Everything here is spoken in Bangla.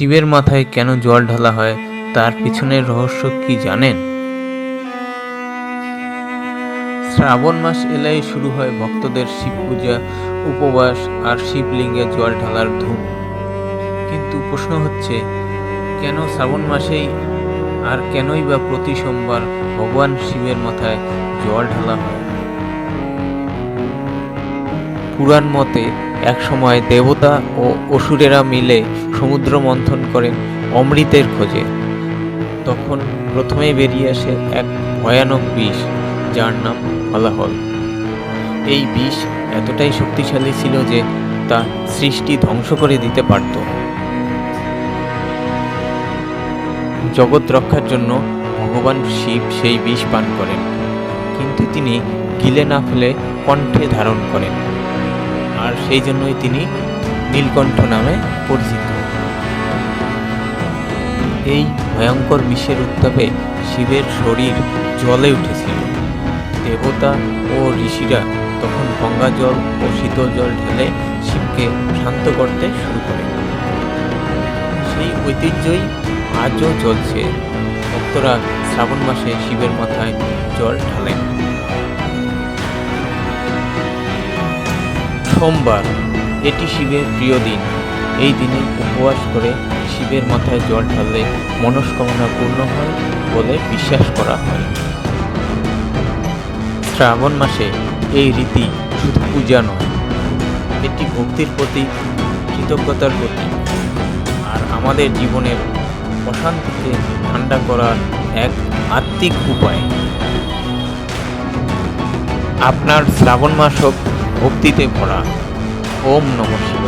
শিবের মাথায় কেন জল ঢালা হয়, তার পিছনের রহস্য কি জানেন? শ্রাবণ মাস এলেই শুরু হয় ভক্তদের শিব পূজা, উপবাস আর শিবলিঙ্গে জল ঢালার ধুম। কিন্তু প্রশ্ন হচ্ছে, কেন শ্রাবণ মাসেই আর কেনই বা প্রতি সোমবার ভগবান শিবের মাথায় জল ঢালা হয়? পুরাণ মতে, একসময় দেবতা ও অসুরেরা মিলে সমুদ্র মন্থন করেন অমৃতের খোঁজে। তখন প্রথমে বেরিয়ে আসে এক ভয়ানক বিষ, যার নাম হলাহল এই বিষ এতটাই শক্তিশালী ছিল যে তা সৃষ্টি ধ্বংস করে দিতে পারত। জগৎ রক্ষার জন্য ভগবান শিব সেই বিষ পান করেন, কিন্তু তিনি গিলে না ফেলে কণ্ঠে ধারণ করেন। আর সেই জন্যই তিনি নীলকণ্ঠ নামে পরিচিত। এই ভয়ঙ্কর বিষের উত্তাপে শিবের শরীর জলে উঠেছিল। দেবতা ও ঋষিরা তখন গঙ্গা জল ও শীতল জল ঢেলে শিবকে শান্ত করতে শুরু করে। সেই ঐতিহ্যই আজও চলছে। ভক্তরা শ্রাবণ মাসে শিবের মাথায় জল ঢালেন। সোমবার এটি শিবের প্রিয় দিন। এই দিনে উপবাস করে শিবের মাথায় জল ঢাললে মনস্কামনা পূর্ণ হয় বলে বিশ্বাস করা হয়। শ্রাবণ মাসে এই রীতি শুধু পূজা নয়, এটি ভক্তির প্রতি কৃতজ্ঞতার প্রতি আর আমাদের জীবনের অশান্তিকে ঠান্ডা করার এক আত্মিক উপায়। আপনার শ্রাবণ মাস হোক ভক্তিতে ভরা। ওম নম শিবায়।